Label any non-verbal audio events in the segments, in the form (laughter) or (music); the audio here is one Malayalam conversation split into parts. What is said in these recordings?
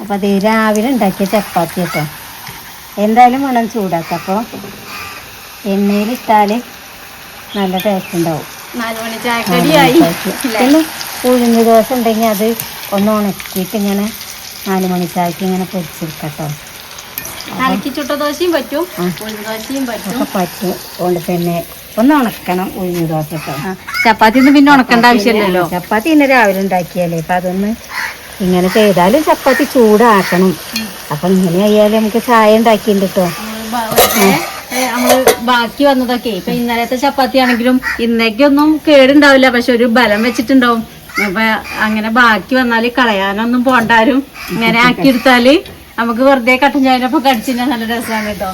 അപ്പോൾ അത് രാവിലെ ഉണ്ടാക്കിയ ചപ്പാത്തി കേട്ടോ. എന്തായാലും വേണം ചൂടാക്കാം അപ്പോൾ എണ്ണയിൽ ഇട്ടാൽ നല്ല ടേസ്റ്റ് ഉണ്ടാവും. പിന്നെ ഉഴുന്ന് ദോശ ഉണ്ടെങ്കിൽ അത് ഒന്ന് ഉണക്കിയിട്ട് ഇങ്ങനെ നാല് മണി ചായക്ക് ഇങ്ങനെ പൊരിച്ചെടുക്കട്ടോ കലക്കി ചുട്ട ദോശയും പറ്റും. ദോശയും പറ്റും. പറ്റും കൊണ്ട് തന്നെ ഒന്ന് ഉണക്കണം ഉഴുന്ന് ദോശ ചപ്പാത്തി ഒന്നും പിന്നെ ഉണക്കേണ്ട ആവശ്യമില്ലല്ലോ. ചപ്പാത്തി ഇന്ന് രാവിലെ ഉണ്ടാക്കിയാലേ. അപ്പൊ അതൊന്ന് ഇങ്ങനെ ചെയ്താലും ചപ്പാത്തി ചൂടാക്കണം. അപ്പൊ ഇങ്ങനെ ആയാലും നമുക്ക് ചായ ഉണ്ടാക്കിയിട്ടുണ്ട് കേട്ടോ നമ്മൾ ബാക്കി വന്നതൊക്കെ ഇപ്പൊ ഇന്നലത്തെ ചപ്പാത്തി ആണെങ്കിലും ഇന്നേക്കൊന്നും കേടുണ്ടാവില്ല. പക്ഷെ ഒരു ബലം വെച്ചിട്ടുണ്ടാവും. അപ്പൊ അങ്ങനെ ബാക്കി വന്നാൽ കളയാനൊന്നും പോണ്ടാരും. ഇങ്ങനെ ആക്കി എടുത്താൽ നമുക്ക് വെറുതെ കട്ടൻ ചായനൊപ്പം കടിച്ചിട്ട് നല്ല രസമാണ് കേട്ടോ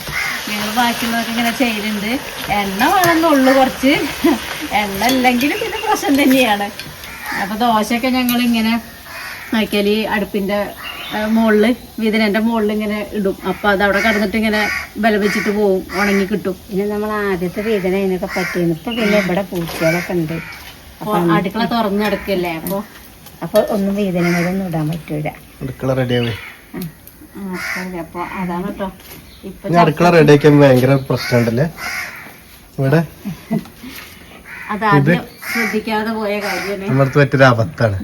ഞങ്ങൾ ബാക്കിയുള്ളവർക്ക് ഇങ്ങനെ ചെയ്യലുണ്ട്. എണ്ണ വേണമെന്നുള്ളു കുറച്ച്. എണ്ണ ഇല്ലെങ്കിലും പിന്നെ പ്രശ്നം തന്നെയാണ്. അപ്പൊ ദോശയൊക്കെ ഞങ്ങൾ ഇങ്ങനെ ആക്കിയാൽ അടുപ്പിന്റെ മുകളിൽ വിതിനന്റെ മുകളിൽ ഇങ്ങനെ ഇടും. അപ്പോൾ അത് അവിടെ കിടന്നിട്ട് ഇങ്ങനെ ബലപിച്ചിട്ട് വെച്ചിട്ട് പോവും ഉണങ്ങി കിട്ടും. പിന്നെ നമ്മൾ ആദ്യത്തെ വേദന അതിനൊക്കെ പറ്റിയിരുന്നു. ഇപ്പം പിന്നെ ഇവിടെ പൂച്ചകളൊക്കെ ഉണ്ട്. അപ്പോൾ അടുക്കള തുറന്നു കിടക്കല്ലേ അപ്പോൾ അപ്പോൾ ഒന്നും വേദനകളൊന്നും ഇടാൻ പറ്റൂല. അടുക്കള റെഡിയാവേ ആ, അപ്പൊ അപ്പൊ അതാണ് കേട്ടോ. ഇപ്പൊ അടുക്കള റെഡിയാക്കാൻ ഭയങ്കര പ്രശ്നമുണ്ടല്ലേ? ഇവിടെ? അതാദ്യം ശ്രദ്ധിക്കാതെ പോയ കാര്യമാണ് നമ്മളടുത്ത് പറ്റൊരു അബദ്ധാണ്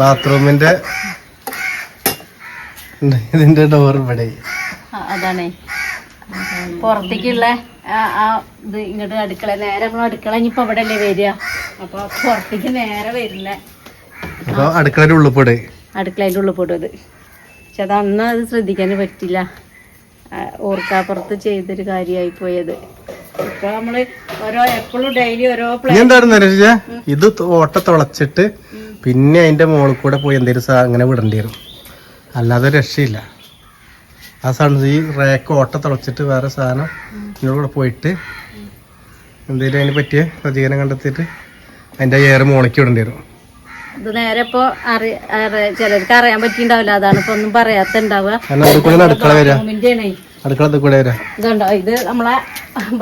ബാത്റൂമിന്റെ ഇതിന്റെ ഡോർ ഇവിടെ. അതാണേ. പുറത്തേക്കുള്ള ആ ഇത് ഇങ്ങോട്ട് അടുക്കള നേരെ നമ്മൾ അടുക്കള ഇനിയിപ്പോ അവിടെ അല്ലേ വരിക? അപ്പൊ പുറത്തേക്ക് നേരെ വരില്ല അടുക്കളയുടെ ഉള്ളിൽ അടുക്കളയുടെ ഉള്ളിപ്പോട് അത്. പക്ഷെ അത് അന്ന് അത് ശ്രദ്ധിക്കാൻ പറ്റില്ല. ഓർക്കാപ്പുറത്ത് ചെയ്തൊരു കാര്യമായി പോയത് ഇപ്പൊ നമ്മൾ ഓരോ എപ്പോഴും ഡെയിലി ഓരോ ഇത് ഓട്ട തുളച്ചിട്ട് പിന്നെ അതിന്റെ മുകളിൽ കൂടെ പോയി എന്തെങ്കിലും അങ്ങനെ വിടേണ്ടി വരും. അല്ലാതെ രക്ഷയില്ല. ആ സാധനം ഈ റേക്ക് ഓട്ട തുളച്ചിട്ട് വേറെ സാധനം ഇതിന്റെ കൂടെ പോയിട്ട് എന്തെങ്കിലും അതിന് പറ്റിയ പ്രതികരണം കണ്ടെത്തിയിട്ട് അതിന്റെ ഏറെ മുളക്കി വിടേണ്ടി വരും. ഇത് നേരെ ഇപ്പോ ചിലർക്ക് അറിയാൻ പറ്റിണ്ടാവില്ല അതാണ് ഇപ്പൊ ഒന്നും പറയാത്ത ഉണ്ടാവുക അതിൽ കൂടെ ഇതുണ്ടോ? ഇത് നമ്മളെ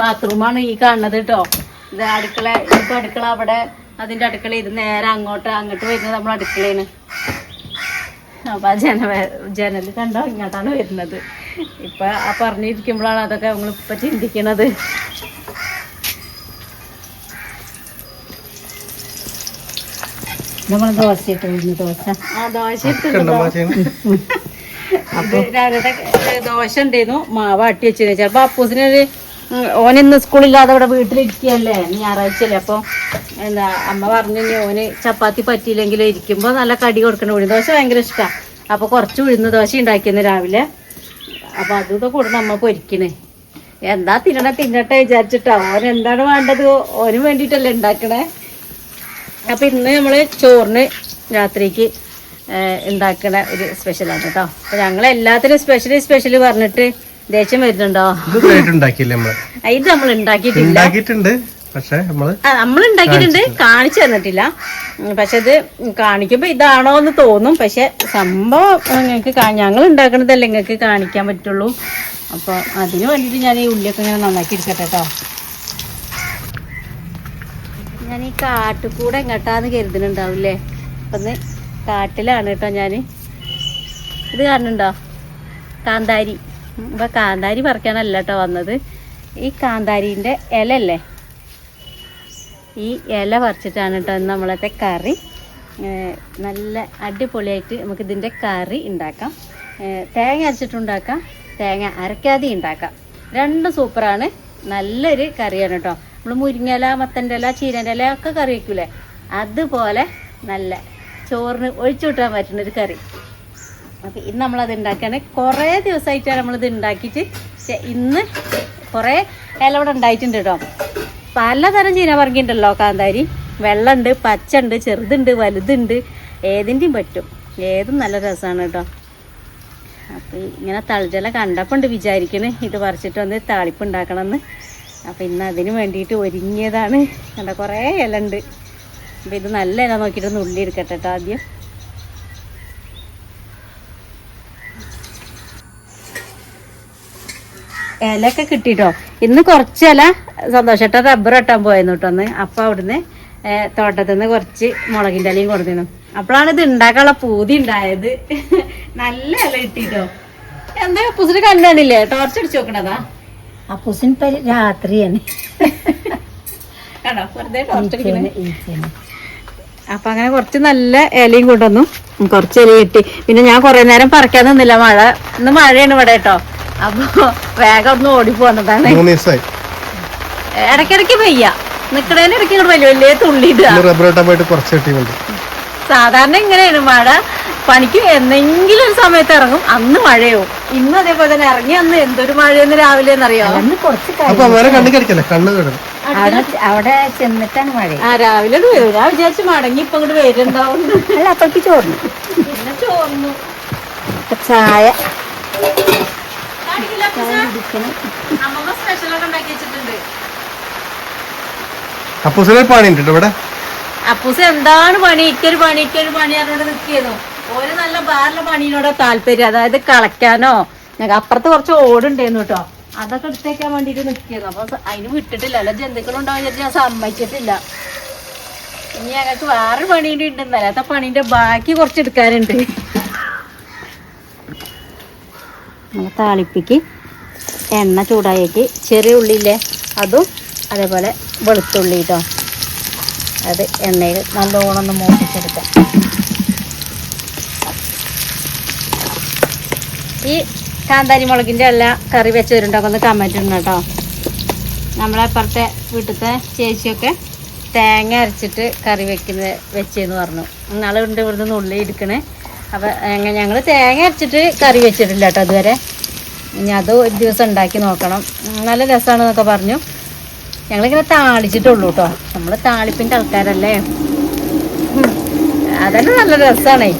ബാത്റൂമാണ് ഈ കാണുന്നത് കേട്ടോ. ഇത് അടുക്കള ഇപ്പൊ അടുക്കള അവിടെ അതിന്റെ അടുക്കള ഇത് നേരെ അങ്ങോട്ട് അങ്ങോട്ട് വരുന്നത് നമ്മൾ അടുക്കളയാണ് അപ്പൊ ആ ജന ജനൽ കണ്ടോ? ഇങ്ങോട്ടാണ് വരുന്നത്. ഇപ്പൊ ആ പറഞ്ഞിരിക്കുമ്പോഴാണ് അതൊക്കെ നമ്മളിപ്പൊ ചിന്തിക്കണത്. നമ്മൾ ദോശ ഇട്ട് ദോശ? ആ ദോശ ഇട്ടു രാവിലത്തെ ദോശ ഉണ്ടായിരുന്നു. മാവ് അട്ടി വെച്ചിരുന്നു. ചിലപ്പോ അപ്പൂസിനൊരു ഉം, ഓനിന്ന് സ്കൂളില്ലാതെ ഇവിടെ വീട്ടിലിരിക്കുകയല്ലേ? ഞായറാഴ്ച അല്ലേ അപ്പോൾ എന്താ അമ്മ പറഞ്ഞു ഓന് ചപ്പാത്തി പറ്റിയില്ലെങ്കിൽ ഇരിക്കുമ്പോൾ നല്ല കടി കൊടുക്കണം. ഉഴുന്ന ദോശ ഭയങ്കര ഇഷ്ടമാണ് അപ്പോൾ കുറച്ച് ഉഴുന്ന ദോശ ഉണ്ടാക്കിയിരുന്നു രാവിലെ അപ്പോൾ അതൊക്കെ കൊടുന്ന് അമ്മ പൊരിക്കണേ. എന്താ തിന്നണ തിന്നട്ടെ വിചാരിച്ചിട്ടാ. ഓൻ എന്താണ് വേണ്ടത്? ഓന് വേണ്ടിയിട്ടല്ലേ ഉണ്ടാക്കണേ. അപ്പൊ ഇന്ന് നമ്മൾ ചോറിന് രാത്രിക്ക് ഏഹ്, ഉണ്ടാക്കണ ഒരു സ്പെഷ്യലാണ് കേട്ടോ അപ്പൊ ഞങ്ങൾ എല്ലാത്തിനും സ്പെഷ്യൽ സ്പെഷ്യൽ പറഞ്ഞിട്ട് ദേഷ്യം വരുന്നുണ്ടോ? ഇത് നമ്മൾ ഉണ്ടാക്കിയിട്ടില്ല ഉണ്ടാക്കിയിട്ടുണ്ട് പക്ഷെ നമ്മൾ ഉണ്ടാക്കിയിട്ടുണ്ട് കാണിച്ചു തന്നിട്ടില്ല. പക്ഷെ ഇത് കാണിക്കുമ്പോ ഇതാണോ എന്ന് തോന്നും. പക്ഷെ സംഭവം നിങ്ങൾക്ക് ഞങ്ങൾ ഉണ്ടാക്കണതല്ലേ നിങ്ങൾക്ക് കാണിക്കാൻ പറ്റുള്ളൂ. അപ്പൊ അതിന് വേണ്ടിട്ട് ഞാൻ ഈ ഉള്ളിയൊക്കെ ഇങ്ങനെ നന്നാക്കി എടുക്കട്ടെ കേട്ടോ ഞാൻ ഈ കാട്ടുകൂടെ എങ്ങട്ടാന്ന് കരുതുന്നുണ്ടാവില്ലേ? അപ്പം കാട്ടിലാണ് കേട്ടോ ഞാൻ ഇത് കാണുന്നുണ്ടോ കാന്താരി. ഇപ്പൊ കാന്താരി പറിക്കാനല്ല കേട്ടോ വന്നത്. ഈ കാന്താരിന്റെ ഇലല്ലേ ഈ ഇല പറിച്ചിട്ടാണ് കേട്ടോ നമ്മളത്തെ കറി. നല്ല അടിപൊളിയായിട്ട് നമുക്ക് ഇതിന്റെ കറി ഉണ്ടാക്കാം. തേങ്ങ അരച്ചിട്ടുണ്ടാക്കാം. തേങ്ങ അരക്കാതെ ഉണ്ടാക്കാം. രണ്ടും സൂപ്പറാണ്. നല്ലൊരു കറിയാണ് കേട്ടോ. നമ്മൾ മുരിങ്ങല മത്തന്റെ ഇല ചീരന്റെ ഇല ഒക്കെ കറി വയ്ക്കൂലേ അതുപോലെ നല്ല ചോറിന് ഒഴിച്ചു വിട്ടാൻ പറ്റുന്ന ഒരു കറി. അപ്പം ഇന്ന് നമ്മളത് ഉണ്ടാക്കുകയാണ് കുറേ ദിവസമായിട്ടാണ് നമ്മളിത് ഉണ്ടാക്കിയിട്ട് പക്ഷെ ഇന്ന് കുറേ ഇല ഇവിടെ ഉണ്ടായിട്ടുണ്ട് കേട്ടോ. പലതരം ചീന ഉണ്ടല്ലോ കാന്താരി. വെള്ളമുണ്ട് പച്ചുണ്ട് ചെറുതുണ്ട് വലുതുണ്ട്. ഏതിന്റെയും പറ്റും. ഏതും നല്ല രസമാണ് കേട്ടോ. അപ്പോൾ ഇങ്ങനെ തളിച്ചല കണ്ടപ്പോൾ വിചാരിക്കണേ. ഇത് പറിച്ചിട്ട് വന്ന് താളിപ്പ് ഉണ്ടാക്കണമെന്ന്. അപ്പോൾ ഇന്ന് അതിന് വേണ്ടിയിട്ട് ഒരുങ്ങിയതാണ്. കണ്ട കുറേ ഇല ഉണ്ട് അപ്പോൾ ഇത് നല്ല ഇല നോക്കിയിട്ട് ഒന്ന് ഉള്ളി എടുക്കട്ടെ കേട്ടോ ആദ്യം. ഇലയൊക്കെ കിട്ടിട്ടോ? ഇന്ന് കുറച്ച് ഇല സന്തോഷേട്ട റബ്ബർ വെട്ടാൻ പോയിരുന്നു കേട്ടോ അന്ന്. അപ്പം അവിടുന്ന് തോട്ടത്തിൽ നിന്ന് കുറച്ച് മുളകിന്റെ ഇലയും കൊടുത്തിരുന്നു. അപ്പോഴാണ് ഇത് ഉണ്ടാക്കാനുള്ള പൂതി ഉണ്ടായത്. നല്ല ഇല കിട്ടിട്ടോ? എന്താ പുസിന് കണ്ടാണില്ലേ ടോർച്ച് അടിച്ചു നോക്കണതാ അപ്പൂസിന് പരി രാത്രിയാണ്. കണ്ടോ? വെറുതെ ടോർച്ച് അടിക്കണേ. അപ്പൊ അങ്ങനെ കുറച്ച് നല്ല ഇലയും കൊണ്ടുവന്നു. കുറച്ച് ഇല കിട്ടി. പിന്നെ ഞാൻ കുറെ നേരം പറിക്കാൻ നിന്നില്ല. മഴ ഇന്ന് മഴയാണ് ഇവിടെ കേട്ടോ. അപ്പൊ വേഗം ഒന്ന് ഓടിപ്പോന്നതാണ് ഇടയ്ക്കിടയ്ക്ക് പെയ്യ. നിക്കണേന് ഇടയ്ക്ക് ഇങ്ങോട്ട് വലിയ വലിയ തുള്ളി ഇടുക. ഇന്ന് റബ്ബർ വെട്ടാൻ പോയിട്ട് കുറച്ച് കിട്ടിയുണ്ട് സാധാരണ ഇങ്ങനെയാണ് മഴ. പണിക്ക് എന്തെങ്കിലും ഒരു സമയത്ത് ഇറങ്ങും. അന്ന് മഴയോ ഇന്ന് അതേപോലെ തന്നെ ഇറങ്ങി അന്ന് എന്തൊരു മഴയെന്ന് രാവിലെ എന്നറിയാം? അന്ന് കുറച്ച് കണ്ണു കടിക്കല്ലേ? കണ്ണ് കിടന്നു അവിടെ അവിടെ ചെന്നിട്ടാണ് മഴ. ആ രാവിലെ വരും. ഞാൻ വിചാരിച്ചു മടങ്ങി ഇപ്പൊ ഇങ്ങോട്ട് വരുന്നുണ്ടാവും. അല്ല അപ്പോഴേക്ക് ചോർന്നു. പിന്നെ ചോർന്നു. ചായ. അപ്പൂസിനെ പണിയുണ്ട് ഇവിടെ. അപ്പൂസ് എന്താണ് പണി? ഇക്കൊരു പണി ഇക്കൊരു പണി അറിഞ്ഞോട് നിൽക്കിയതോ ഓരോ നല്ല ബാറിലെ പണിയോടെ താല്പര്യം. അതായത് കളക്കാനോ ഞങ്ങൾക്ക് അപ്പുറത്ത് കുറച്ച് ഓടുണ്ടായിരുന്നു കേട്ടോ അതൊക്കെ എടുത്തേക്കാൻ വേണ്ടിട്ട് നിൽക്കുന്നു അപ്പൊ അതിന് വിട്ടിട്ടില്ല. അല്ല ജന്തുക്കളുണ്ടാവും ഞാൻ സമ്മതിച്ചിട്ടില്ല. ഇനി ഞങ്ങൾക്ക് വേറെ പണിയുടെ ഉണ്ട് ഇന്നലത്തെ പണീന്റെ ബാക്കി കുറച്ച് എടുക്കാനുണ്ട്. താളിപ്പിക്ക് എണ്ണ ചൂടായേക്ക് ചെറിയ ഉള്ളിയില്ലേ അതും അതേപോലെ വെളുത്തുള്ളി കേട്ടോ അത് എണ്ണയിൽ നല്ലോണം ഒന്ന് മൂപ്പിച്ചെടുക്കാം. ഈ കാന്താരി മുളകിന്റെ എല്ലാ കറി വെച്ചവരുണ്ടൊക്കെ ഒന്ന് കമന്റ് കേട്ടോ. നമ്മളപ്പുറത്തെ വീട്ടിലത്തെ ചേച്ചിയൊക്കെ തേങ്ങ അരച്ചിട്ട് കറി വെക്കുന്നത് വെച്ചെന്ന് പറഞ്ഞു. നാളുണ്ട് ഇവിടുന്ന് ഉള്ളി എടുക്കണേ. അപ്പം ഞങ്ങൾ തേങ്ങ അരച്ചിട്ട് കറി വെച്ചിട്ടില്ല കേട്ടോ അതുവരെ ഇനി അത് ഒരു ദിവസം ഉണ്ടാക്കി നോക്കണം. നല്ല രസമാണെന്നൊക്കെ പറഞ്ഞു. ഞങ്ങളിങ്ങനെ താളിച്ചിട്ടുള്ളൂ കേട്ടോ. നമ്മൾ താളിപ്പിന്റെ ആൾക്കാരല്ലേ. അതന്നെ നല്ല രസമാണേ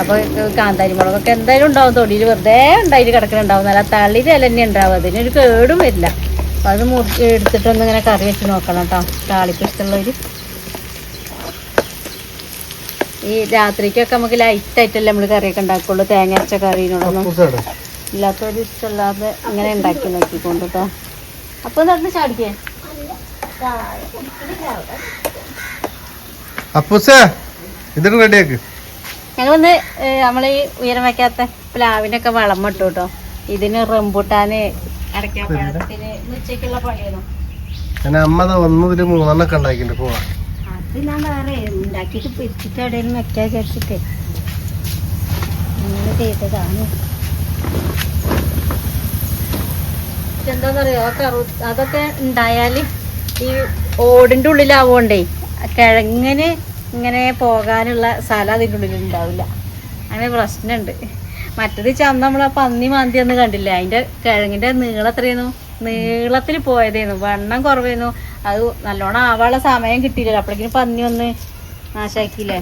അപ്പോൾ കാന്താരി മുളകൊക്കെ എന്തായാലും ഉണ്ടാവും. തൊടിയിൽ വെറുതെ ഉണ്ടായിട്ട് കിടക്കുന്നുണ്ടാവും നല്ല തളിര് ഇല തന്നെ ഉണ്ടാവും അതിനൊരു കേടും വരില്ല. അപ്പോൾ അത് മുറി എടുത്തിട്ടൊന്ന് ഇങ്ങനെ കറി വെച്ച് നോക്കണം കേട്ടോ. താളിപ്പ് ഇഷ്ടമുള്ളവർ ഈ രാത്രിക്കൊക്കെ നമുക്ക് ലൈറ്റായിട്ടല്ലേ നമ്മൾ കറിയൊക്കെ ഉണ്ടാക്കുള്ളൂ. തേങ്ങ അരച്ച കറീനോടൊന്നും ഇല്ലാത്തവർ ഇഷ്ടമില്ലാതെ ഇങ്ങനെ ഉണ്ടാക്കി നോക്കിക്കൊണ്ട് കേട്ടോ. അപ്പോൾ നടന്ന് ചാടിക്കേ. അപ്പൂസേ ഇതിന് റെഡിയാക്ക് ഞങ്ങളൊന്ന് നമ്മൾ ഈ ഉയരം വയ്ക്കാത്ത പ്ലാവിനൊക്കെ വളം ഇട്ടു കേട്ടോ ഇതിന് റംബൂട്ടാന് അടയ്ക്കാപ്പഴത്തിന് ഉച്ചയ്ക്കുള്ള പണിയായിരുന്നു. ഞാൻ അമ്മ ഒന്നതിൽ മൂന്നെണ്ണൊക്കെ ഉണ്ടാക്കിണ്ട് പോവാ. അത് ഞാൻ വേറെ ഉണ്ടാക്കിയിട്ട് പിരിച്ചിട്ട് എവിടെയെങ്കിലും വെക്കാൻ വിചാരിച്ചിട്ട്. അങ്ങനെ ചെയ്തതാണ്. എന്താന്നറിയോ കറു അതൊക്കെ ഉണ്ടായാൽ ഈ ഓടിന്റെ ഉള്ളിലാവോണ്ടേ കിഴങ്ങിന് ഇങ്ങനെ പോകാനുള്ള സ്ഥലം അതിന്റെ ഉള്ളിൽ ഉണ്ടാവില്ല. അങ്ങനെ പ്രശ്നമുണ്ട്. മറ്റത് ചന്ത നമ്മൾ ആ പന്നി മാന്തി ഒന്ന് കണ്ടില്ല? അതിന്റെ കിഴങ്ങിന്റെ നീളം എത്രയായിരുന്നു? നീളത്തിൽ പോയതായിരുന്നു വണ്ണം കുറവായിരുന്നു അത് നല്ലോണം ആവാനുള്ള സമയം കിട്ടിയില്ലല്ലോ. അപ്പോഴേക്കും പന്നി ഒന്ന് നാശാക്കിയില്ലേ?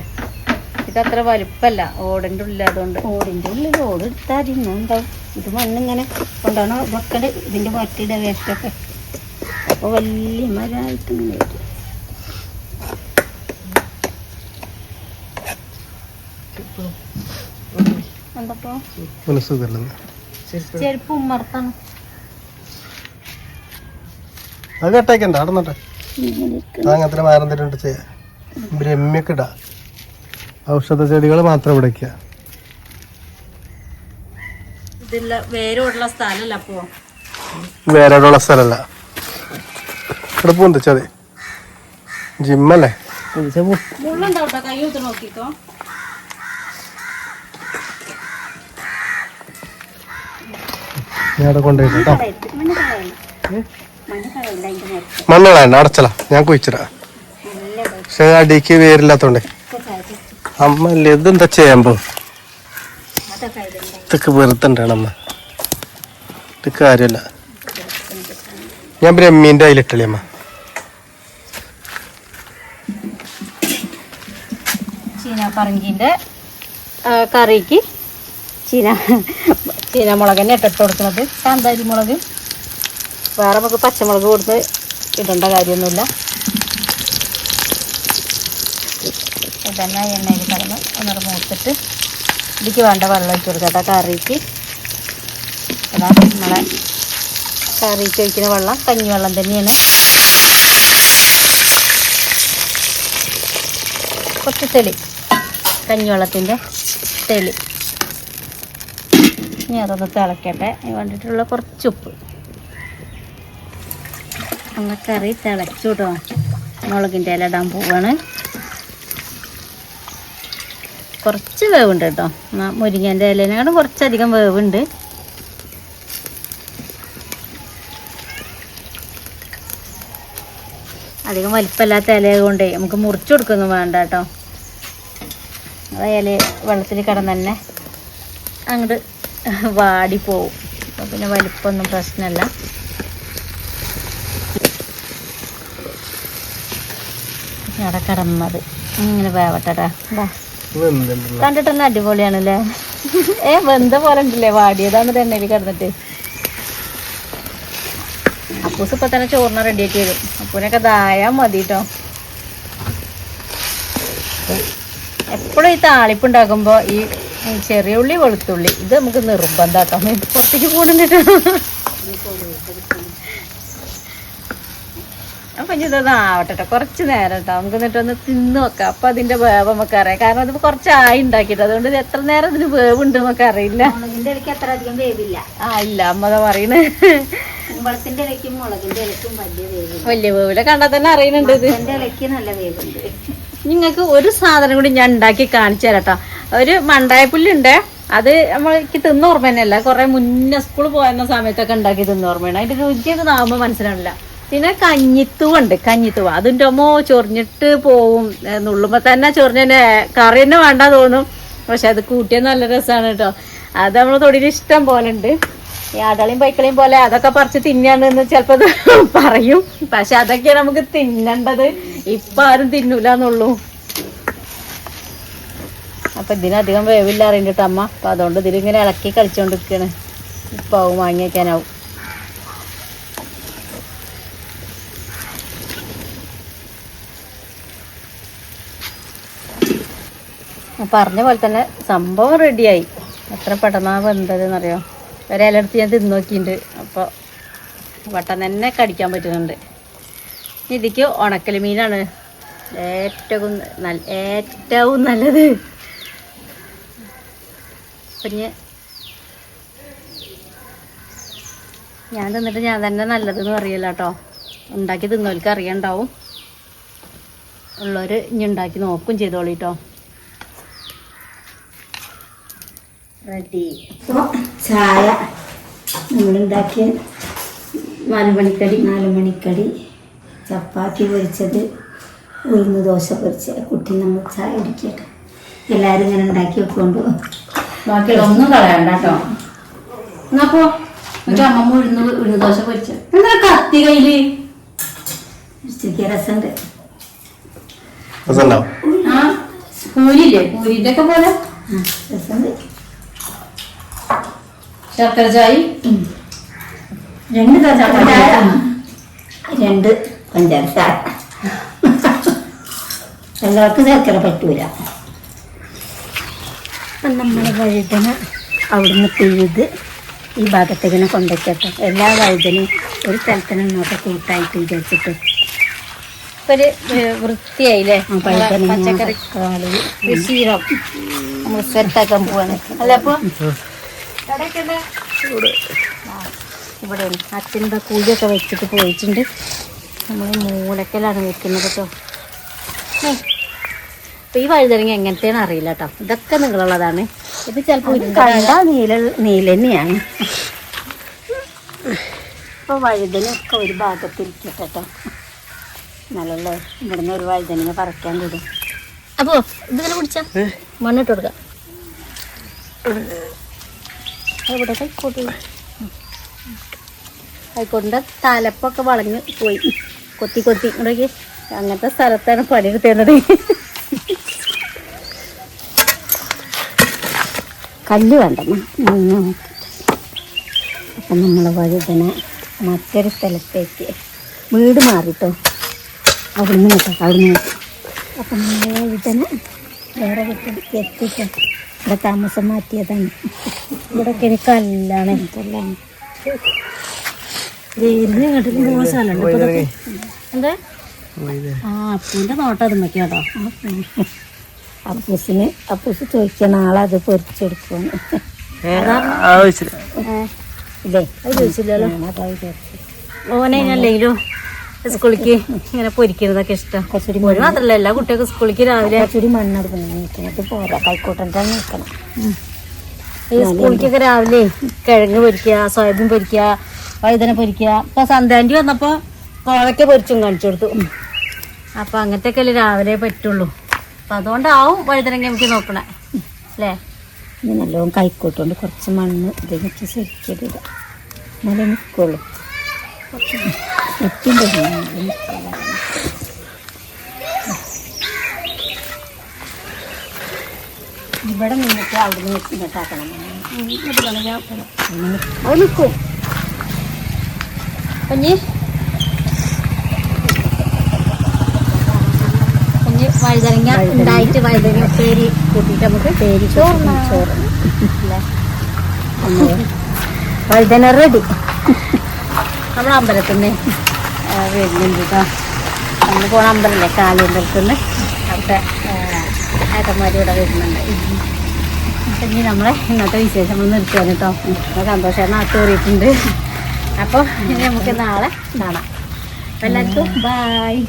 ഇതത്ര വലുപ്പല്ല ഓടിന്റെ ഉള്ളിൽ അതുകൊണ്ട് ഓടിന്റെ ഉള്ളിൽ ഓട് എടുത്താൽ ഉണ്ടാവും ഇത് മണ്ണിങ്ങനെ കൊണ്ടാണോ വെക്കൽ ഇതിന്റെ മറ്റിയുടെ വേസ്റ്റൊക്കെ. അപ്പോൾ വലിയ മരമായിട്ട് മനസ്സുഖല്ലെന്ന് ചെരുപ്പ് ഉമ്മർത്താണ് അത് കട്ടാക്കണ്ട ചെയ്യാം. ഇടാ. ഔഷധ ചെടികൾ മാത്രം വേരോടുള്ള സ്ഥലമല്ല അപ്പോ. വേറെ ഉള്ള സ്ഥലമല്ല ഇവിടെ പൂന്തിച്ചത് ജിമ്മല്ലേ? കൈ നോക്കിക്കോ. ഞാൻ അവിടെ കൊണ്ടുപോയിട്ട് മണ്ണ് കളയണ്ട അടച്ചല ഞാൻ കുഴിച്ചിടാ. പക്ഷെ അടിക്ക് വേരില്ലാത്തോണ്ട്. അമ്മ അല്ലേ ഇതെന്താ ചെയ്യാൻ പോക്ക് ഇതൊക്കെ വെറുതെ അമ്മ? ഇത് കാര്യമല്ല ഞാൻ ബ്രഹ്മീന്റെ അതിലിട്ടല്ലേ അമ്മ? ചീന പറങ്കിന്റെ കറിക്ക്. ചീന ചീന മുളക് തന്നെ ഇട്ടിട്ട് കൊടുക്കുന്നത്. കാന്താരി മുളക്? വേറെ നമുക്ക് പച്ചമുളക് കൊടുത്ത് ഇടേണ്ട കാര്യമൊന്നുമില്ല. ഇതന്നെ എണ്ണയിൽ കിടന്ന് ഒന്നര മൂത്തിട്ട് ഇതിക്ക് വേണ്ട വെള്ളം ഒഴിച്ച് കൊടുക്കാം കറിക്ക്. അതാ നമ്മളെ കറിക്ക് ഒഴിക്കുന്ന വെള്ളം കഞ്ഞിവെള്ളം തന്നെയാണ്. കുറച്ച് തെളി കഞ്ഞിവെള്ളത്തിന്റെ തെളി. ഇനി അതൊന്ന് തിളക്കട്ടെ. വേണ്ടിയിട്ടുള്ള കുറച്ച് ഉപ്പ്. അങ്ങനെ കറി തിളച്ചു കേട്ടോ. മുളകിന്റെ ഇല ഇടാൻ പോവാണ്. കുറച്ച് വേവുണ്ട് കേട്ടോ. മുരിങ്ങേന്റെ ഇലേനെക്കാളും കുറച്ചധികം വേവുണ്ട്. അധികം വലിപ്പമില്ലാത്ത ഇല കൊണ്ടേ നമുക്ക് മുറിച്ചു കൊടുക്കൊന്നും വേണ്ട കേട്ടോ. അത് ഇല വെള്ളത്തിൽ കിടന്ന് തന്നെ അങ്ങോട്ട് (laughs) വാടിപ്പോവും അപ്പോൾ പിന്നെ വലിപ്പമൊന്നും പ്രശ്നമല്ല അവിടെ കിടന്നത്. ഇങ്ങനെ വേവട്ടടാ. കണ്ടിട്ടൊന്നും വെന്തിട്ടുള്ള കണ്ടിട്ട് തന്നെ അടിപൊളിയാണല്ലേ? (laughs) ഏ വെന്ത പോലെ ഉണ്ടല്ലേ? വാടിയതാന്ന് എണ്ണയിൽ കിടന്നിട്ട്. അപ്പൂസ് ഇപ്പൊ തന്നെ ചോറിന് റെഡി ആക്കി വരും. അപ്പൂനൊക്കെ ദായാ മതി കേട്ടോ എപ്പോഴും ഈ താളിപ്പ് ഉണ്ടാക്കുമ്പോ ഈ ഈ ചെറിയ ഉള്ളി വെളുത്തുള്ളി. ഇത് നമുക്ക് നിർബന്ധാട്ടോ. കേട്ടോ പുറത്തേക്ക് കൂടുന്നുണ്ട് അപ്പൊ ഇനി ഇതൊന്നും ആവട്ടെ ട്ടോ. കുറച്ച് നേരം കേട്ടോ നമുക്ക് എന്നിട്ടൊന്ന് തിന്ന് നോക്കാം. അപ്പൊ അതിന്റെ വേവ് നമുക്ക് അറിയാം. കാരണം ഇത് കുറച്ചായി ഉണ്ടാക്കിയിട്ട്. അതുകൊണ്ട് ഇത് എത്ര നേരം ഇതിന് വേവ് ഉണ്ട് നമുക്ക് അറിയില്ല. അത്ര അധികം വേവില്ല. ആ ഇല്ല. അമ്മ പറയണേ. കുമ്പളത്തിന്റെ ഇലക്കും മുളകിന്റെ ഇലക്കും വലിയ വേവില്ല. വലിയ വേവില കണ്ടാൽ തന്നെ അറിയുന്നുണ്ട് ഇത്. എന്റെ നല്ല വേവുണ്ട്. നിങ്ങൾക്ക് ഒരു സാധനം കൂടി ഞാൻ ഉണ്ടാക്കി കാണിച്ചു തരാം ട്ടോ. ഒരു മണ്ടായപ്പുല്ലുണ്ട്. അത് നമ്മൾക്ക് തിന്ന ഓർമ്മ തന്നെയല്ല കുറെ മുന്നേ സ്കൂളിൽ പോയിരുന്ന സമയത്തൊക്കെ ഉണ്ടാക്കി തിന്ന ഓർമ്മയാണ്. അതിന്റെ രുചിയൊക്കെ നാകുമ്പോൾ മനസ്സിലാവില്ല. പിന്നെ കഞ്ഞിത്തൂവുണ്ട് കഞ്ഞിത്തുവ. അതിന്റെ അമ്മോ ചൊറിഞ്ഞിട്ട് പോവും. നുള്ളുമ്പോൾ നുള്ളുമ്പോ തന്നെ ചൊറിഞ്ഞ കറി തന്നെ വേണ്ട തോന്നും. പക്ഷെ അത് കൂട്ടിയത് നല്ല രസമാണ് കേട്ടോ അത് നമ്മൾ തൊടിയിൽ ഇഷ്ടം പോലെ ഉണ്ട്. ഈ പൈക്കളയും പോലെ അതൊക്കെ പറിച്ച് തിന്നാണെന്ന് ചിലപ്പോൾ പറയും. പക്ഷെ അതൊക്കെയാണ് നമുക്ക് തിന്നേണ്ടത്. ഇപ്പൊ ആരും തിന്നൂലെന്നുള്ളൂ. അപ്പൊ ഇതിനധികം വേവില്ല അറിയണ്ടിട്ട് അമ്മ. അപ്പം അതുകൊണ്ട് ഇതിലിങ്ങനെ ഇളക്കി കളിച്ചുകൊണ്ടിരിക്കുകയാണ് ഇപ്പം ആവും വാങ്ങി വയ്ക്കാനാവും പറഞ്ഞ പോലെ തന്നെ സംഭവം റെഡിയായി എത്ര പെട്ടെന്നാ വെന്തതെന്നറിയോ? ഇലടുത്ത് ഞാൻ തിന്നു നോക്കിയിട്ടുണ്ട് അപ്പോൾ പെട്ടെന്ന് തന്നെ കടിക്കാൻ പറ്റുന്നുണ്ട്. ഇതിക്ക് ഉണക്കൽ മീനാണ്. ഏറ്റവും നല്ല ഏറ്റവും നല്ലത്. പിന്നെ ഞാൻ തിന്നിട്ട് ഞാൻ തന്നെ നല്ലതെന്ന് പറയല്ല കേട്ടോ ഉണ്ടാക്കി തിന്നവർക്ക് അറിയണ്ടാവും. ഉള്ളവർ ഇനി ഉണ്ടാക്കി നോക്കും ചെയ്തോളി റെഡി. അപ്പോൾ ചായ നമ്മളുണ്ടാക്കിയ നാലുമണിക്കടി നാലുമണിക്കടി നാല് മണിക്കടി ചപ്പാത്തി പൊരിച്ചത് ഉഴുന്ന് ദോശ പൊരിച്ചത്. കുട്ടി നമ്മൾ ചായ കുടിക്കട്ടെ. എല്ലാവരും ഇങ്ങനെ ഉണ്ടാക്കി വെക്കൊണ്ട് ബാക്കിയുള്ള ഒന്നും കളയണ്ട കേട്ടോ. എന്നാ പോ. എന്നിട്ട് അമ്മമ്മ ഉഴുന്ന് ഉഴുന്ന് ദോശ പൊരിച്ച. എന്താ കത്തി കയ്യിൽ? ഉച്ചയ്ക്ക് രസമുണ്ട് ആ പൂരില്ലേ പൂരിന്റെ ഒക്കെ പോലെ രസമുണ്ട് ശർക്കര ചായ രണ്ട് ശർക്കര ചായ. രണ്ട് പഞ്ചാര ചായ. എല്ലാവർക്കും ശർക്കര പറ്റൂല. നമ്മൾ വഴുതന അവിടുന്ന് പിഴുത് ഈ ഭാഗത്തേക്കിനെ ഇങ്ങനെ എല്ലാ വഴുതനും ഒരു സ്ഥലത്തിന് നമുക്ക് കൂട്ടായിട്ട് വിചാരിച്ചിട്ട്. ഒരു വൃത്തിയായില്ലേ? പച്ചക്കറി കാളി കൃഷിയിടം നമ്മൾ സെറ്റാക്കാൻ പോവാണ്. അല്ല അപ്പൊ? ഇവിടെ അച്ഛന്റെ കൂലിയൊക്കെ വെച്ചിട്ട് പോയിട്ടുണ്ട്. നമ്മൾ മൂലക്കലാണ് വെക്കുന്നത് കേട്ടോ. അപ്പൊ ഈ വഴുതനങ്ങ എങ്ങനത്തെയാണ് അറിയില്ല കേട്ടോ ഇതൊക്കെ നിങ്ങളുള്ളതാണ്. ഇത് ചിലപ്പോൾ കണ്ട നീല നീല തന്നെയാണ്. ഇപ്പോൾ വഴുതനൊക്കെ ഒരു ഭാഗത്തിരിക്കട്ടെ കേട്ടോ നല്ലല്ലേ? ഇവിടുന്ന് ഒരു വഴുതനങ്ങ പറിക്കാൻ കൂടും അപ്പോ ഇതിങ്ങനെ കുടിച്ച? മണ്ണിട്ട് കൊടുക്കാം. ഇവിടെ കൈക്കോട്ട് കൈക്കോട്ടിന്റെ തലപ്പൊക്കെ വളഞ്ഞു പോയി. കൊത്തി കൊത്തി. ഇങ്ങോട്ടേക്ക് അങ്ങനത്തെ സ്ഥലത്താണ് പണി പണിയെടുത്തേണ്ടത്. കല്ല് മണ്ണ് അപ്പം നമ്മൾ വഴുതന മറ്റൊരു സ്ഥലത്തേക്ക്. വീട് മാറിട്ടോ. അവിടുന്ന് കേട്ടോ അവിടുന്ന് അപ്പം നമ്മൾ വഴുതന വേറെ വീട്ടിലേക്ക് എത്തിക്കാം ഇവിടെ താമസം മാറ്റിയതാണ്. ഇവിടെ ഒരു കല്ലാണ്. കല്ലാണ് വേരിന് ഇങ്ങോട്ട് പോകാൻ സ്ഥലമുണ്ട്. എന്താ? ആ അപ്പൂന്റെ നോട്ടം അത് നോക്കിയാട്ടോ അപ്പൂസിന് അപ്പൂസ് ചോദിക്കുക നാളെ അത് പൊരിച്ചെടുക്കുമെന്ന് ഇല്ലേ? അത് ചോദിച്ചില്ലല്ലോ. ഓനെ ഞാൻ അല്ലെങ്കിലും സ്കൂളിലേക്ക് ഇങ്ങനെ പൊരിക്കുന്നതൊക്കെ ഇഷ്ടം. കുറച്ചുകൂടി ഒരു മാത്രല്ല എല്ലാ കുട്ടികൾക്കും സ്കൂളിലേക്ക് രാവിലെ. കുറച്ചുകൂടി മണ്ണെടുക്കണം നീക്കുന്നത് പോരാ കൈക്കോട്ടന്റെ നീക്കണം ഈ സ്കൂളിക്കൊക്കെ രാവിലെ കിഴങ്ങ് പൊരിക്കുക സോയാബീൻ പൊരിക്കുക വഴുതന പൊരിക്കുക. ഇപ്പൊ സന്ധ്യാന്റെ വന്നപ്പോ കോവയ്ക്ക പൊരിച്ചും കാണിച്ചു കൊടുത്തു. അപ്പൊ അങ്ങനത്തെ ഒക്കെ രാവിലെ പറ്റുള്ളൂ. അപ്പൊ അതുകൊണ്ടാവും വഴുതനങ്ങ നമുക്ക് നോക്കണേ. അല്ലേ? ഇനി നല്ലോണം കൈക്കോട്ടുണ്ട്. കുറച്ച് മണ്ണ് ഇതിനൊക്കെ ശരിക്കരുത് എന്നാലേ നിൽക്കുള്ളൂ ഇവിടെ നിന്നിട്ട് അവിടെ നിന്ന് ഇങ്ങോട്ടാക്കണം അത് നിൽക്കും വഴുതനങ്ങ ഉണ്ടായിട്ട് വഴുതനങ്ങ ഉപ്പേരി കൂട്ടിയിട്ട് നമുക്ക് പേര്. ചോറ് വഴുതന റെഡി. നമ്മൾ അമ്പലത്തിൽ നിന്ന് വരുന്നുണ്ട് കേട്ടോ നമ്മൾ പോണ അമ്പലല്ലേ കാലിയമ്പലത്തിൽ നിന്ന് അവിടുത്തെ ഏട്ടന്മാർ ഇവിടെ വരുന്നുണ്ട്. ഇനി നമ്മളെ ഇന്നത്തെ വിശേഷം ഒന്ന് നിർത്തുകയാണ് കേട്ടോ സന്തോഷമാണ് സന്തോഷം നാട്ടു കയറിയിട്ടുണ്ട് അപ്പോൾ ഇനി നമുക്ക് നാളെ കാണാം. എല്ലാവർക്കും ബായ്